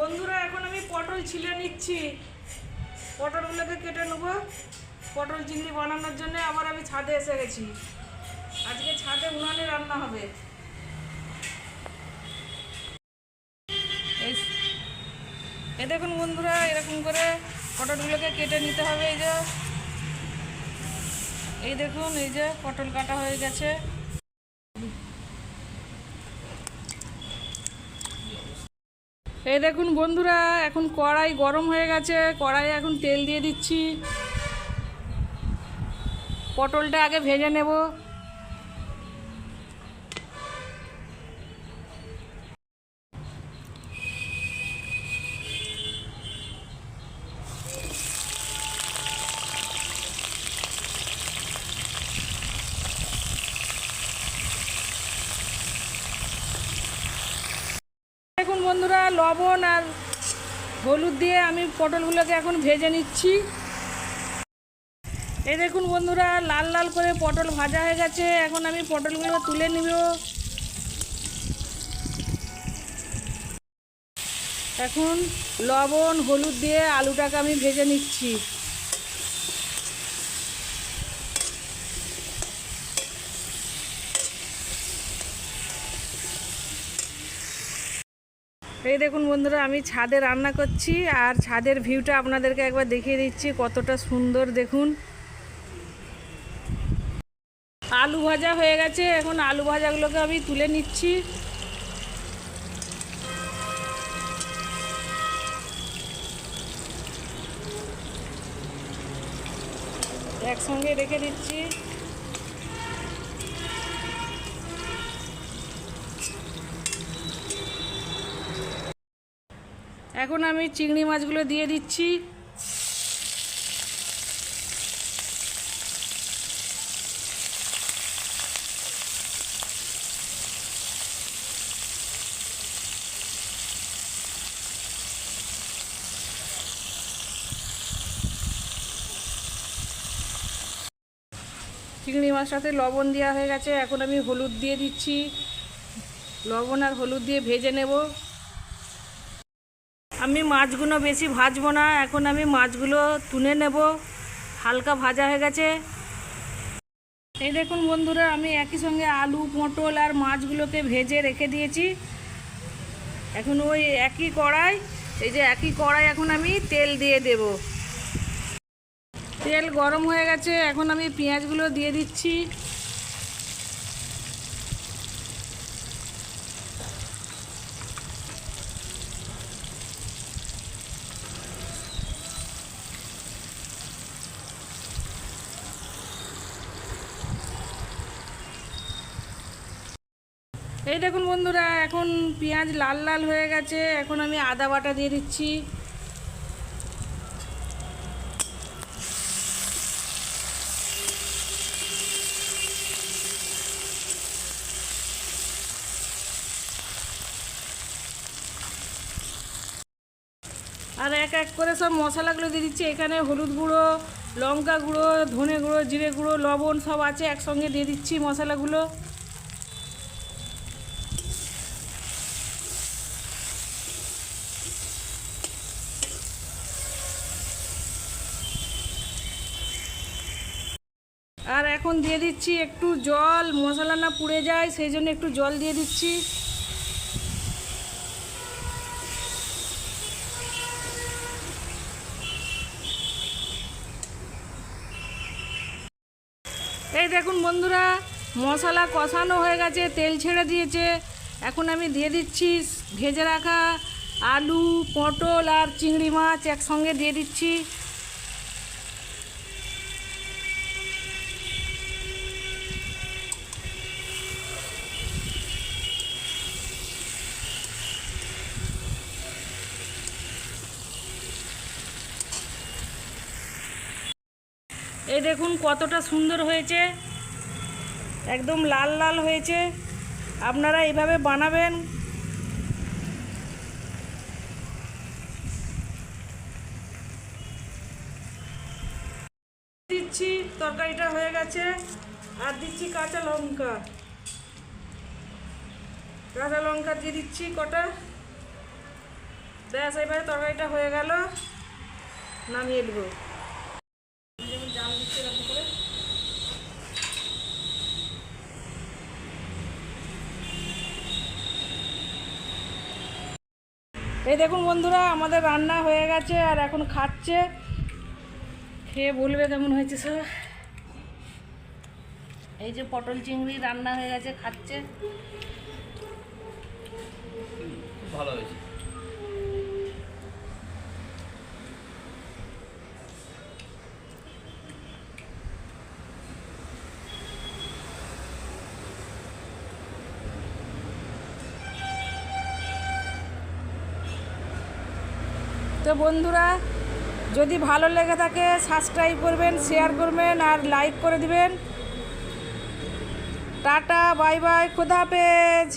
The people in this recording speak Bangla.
বন্ধুরা, এখন আমি পটল ছিলে নিচ্ছি। পটলগুলোকে কেটে নেব। পটল চিংড়ি বানানোর জন্য আবার আমি ছাদে এসে গেছি। আজকে ছাদে উনানে রান্না হবে। এ দেখুন বন্ধুরা, এরকম করে পটলগুলোকে কেটে নিতে হবে। এই যে, এই দেখুন, এই যে পটল কাটা হয়ে গেছে। এই দেখুন বন্ধুরা, এখন কড়াই গরম হয়ে গেছে কড়াই এখন তেল দিয়ে দিচ্ছি। পটলটা আগে ভেজে নেব। লবণ আর হলুদ দিয়ে আমি পটলগুলোকে এখন ভেজে নিচ্ছি। এই দেখুন বন্ধুরা, লাল লাল করে পটল ভাজা হয়ে গেছে। এখন আমি পটলগুলো তুলে নিব। এখন লবণ, হলুদ দিয়ে আলুটাকে আমি ভেজে নিচ্ছি। এই দেখুন বন্ধুরা, আমি ছাদে রান্না করছি আর ছাদের ভিউটা আপনাদেরকে একবার দেখিয়ে দিচ্ছি, কতটা সুন্দর দেখুন। আলু ভাজা হয়ে গেছে, এখন আলু ভাজাগুলোকে আমি তুলে নিচ্ছি। একসঙ্গে রেখে দিচ্ছি। এখন আমি চিংড়ি মাছগুলো দিয়ে দিচ্ছি। চিংড়ি মাছটাতে লবণ দেওয়া হয়ে গেছে। এখন আমি হলুদ দিয়ে দিচ্ছি। লবণ আর হলুদ দিয়ে ভেজে নেব। আমি মাছগুলো বেশি ভাজবো না, এখন আমি মাছগুলো তুলে নেব। হালকা ভাজা হয়ে গেছে। এই দেখুন বন্ধুরা, আমি একই সঙ্গে আলু, পটল আর মাছগুলোকে ভেজে রেখে দিয়েছি। এখন ওই একই কড়াই, এই যে একই কড়াই এখন আমি তেল দিয়ে দেব। তেল গরম হয়ে গেছে, এখন আমি পেঁয়াজগুলো দিয়ে দিচ্ছি। এই দেখুন বন্ধুরা, এখন পেঁয়াজ লাল লাল হয়ে গেছে। এখন আমি আদা বাটা দিয়ে দিচ্ছি। আর এক এক করে সব মশলাগুলো দিয়ে দিচ্ছি। এখানে হলুদ গুঁড়ো, লঙ্কা গুঁড়ো, ধনে গুঁড়ো, জিরে গুঁড়ো, লবণ সব আছে। একসঙ্গে দিয়ে দিচ্ছি মশলাগুলো আর এখন দিয়ে দিচ্ছি একটু জল, মশলা না পুড়ে যায়, সেই জন্য একটু জল দিয়ে দিচ্ছি। এই দেখুন বন্ধুরা, মশলা কষানো হয়ে গেছে, তেল ছেড়ে দিয়েছে। এখন আমি দিয়ে দিচ্ছি ভেজে রাখা আলু, পটল আর চিংড়ি মাছ একসঙ্গে দিয়ে দিচ্ছি। এই দেখুন কতটা সুন্দর হয়েছে। একদম লাল লাল হয়েছে। আপনারা এইভাবে বানাবেন। দিচ্ছি, তরকারিটা হয়ে গেছে। আর দিচ্ছি কাঁচা লঙ্কা। কাঁচা লঙ্কা দিয়ে দিচ্ছি কটা। ব্যাস, এবারে তরকারিটা হয়ে গেল। নামিয়ে দেবো যেমন জাল দিচ্ছে এরকম করে এই দেখুন বন্ধুরা, আমাদের রান্না হয়ে গেছে আর এখন খাচ্ছে। খেয়ে বলবে কেমন হয়েছে স্যার এই যে পটল চিংড়ি রান্না হয়ে গেছে, খাচ্ছে। ভালো হয়েছে। তো বন্ধুরা, যদি ভালো লেগে থাকে সাবস্ক্রাইব করবেন শেয়ার করবেন, আর লাইক করে দিবেন। টাটা বাই বাই খোদা হাফেজ।